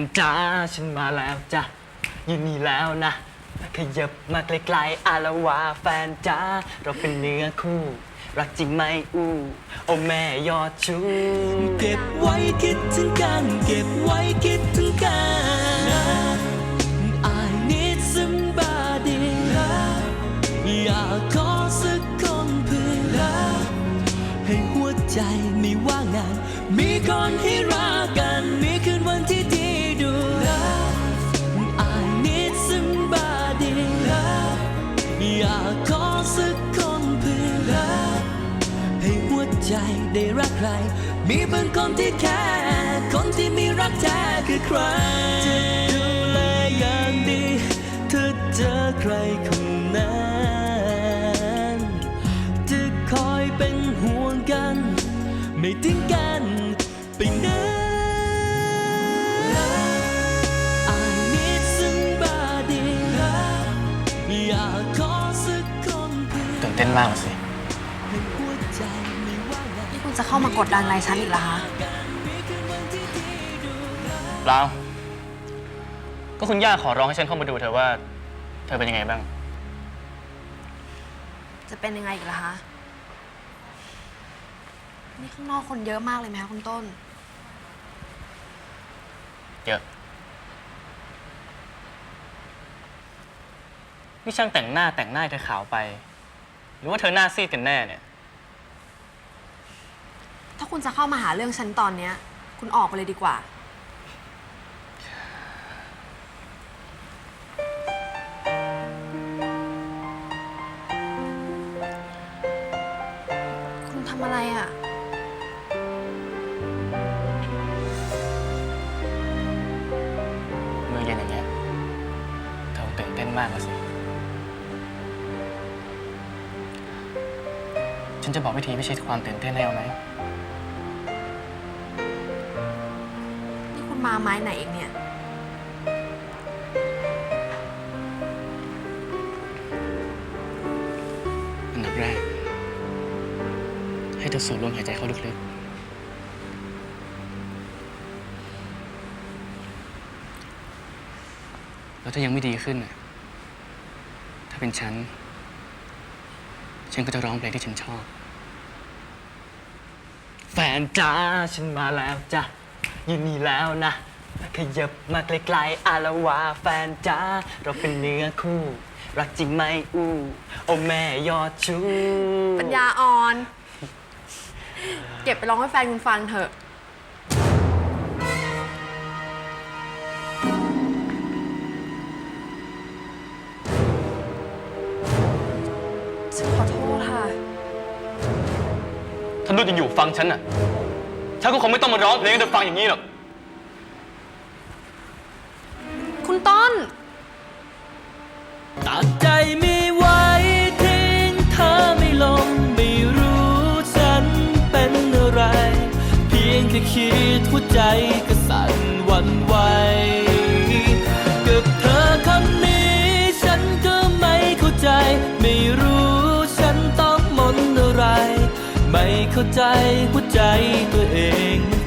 นจ้าฉันมาแล้วจ้ะอยืนนี่แล้วนะขยับมาไกลๆอาละวาแฟนจ้าเราเป็นเนื้อคู่ รักจริงไหมอู้โอแม่ยอดชูเก็บไว้คิดถึงกัน เก็บไว้คิดถึงกัน I need somebody อยากขอสักคนเพื่อให้หัวใจไม่ว่างงาน มีคนให้รักกันากขอสักคนเพื่อให้หัวใจได้รักใคร มีบางคนที่แค่คนที่มีรักแท้คือใคร จะดูแลอย่างดีเธอเจอใครคนนั้นจะคอยเป็นห่วงกัน ไม่ทิ้งกัน อยากขอสักคนเพื่อตื่นเต้นมากสิ ให้หัวใจไม่ว่างงานนี่คุณจะเข้ามากดดันอะไรฉันอีกเหรอคะ เปล่า ก็คุณย่าขอร้องให้ฉันเข้ามาดูเธอว่า เธอเป็นยังไงบ้าง จะเป็นยังไงอีกล่ะคะ นี่ข้างนอกคนเยอะมากเลยไหมคะคุณต้น เยอะ นี่ช่างแต่งหน้าแต่งหน้าให้เธอขาวไป หรือว่าเธอหน้าซีดกันแน่เนี่ย ถ้าคุณจะเข้ามาหาเรื่องฉันตอนเนี้ย คุณออกไปเลยดีกว่า คุณทำอะไรอะ มือเย็นอย่างเงี้ยเธอคงตื่นเต้นมากอะสิ ฉันจะบอกวิธีพิชิตความตื่นเต้นให้เอาไหม นี่คุณมาไม้ไหนเองเนี่ย อันดับแรก ให้เธอสูดลมหายใจเข้าลึกๆ แล้วถ้ายังไม่ดีขึ้นน่ะถ้าเป็นฉัน ฉันก็จะร้องเพลงที่ฉันชอบ แฟนจ้าฉันมาแล้วจ้ะอยืนนี่แล้วนะ ขยับมาไกลๆอาละวาแฟนจ้าเราเป็นเนื้อคู่ รักจริงไหมอู้โอแม่ยอดชู ปัญญาอ่อน เก็บไปร้องให้แฟนคุณฟังเถอะ ฉันขอโทษค่ะถ้านุ่นยังอยู่ฟังฉันน่ะ ฉันก็คงไม่ต้องมาร้องเพลงให้เธอฟังอย่างนี้หรอก คุณต้น ตัดใจไม่ไหวทิ้งเธอไม่ลง ไม่รู้ฉันเป็นอะไร เพียงแค่คิดหัวใจก็สั่นหวันไหวกับเธอคนนี้ เข้าใจหัวใจตัวเอง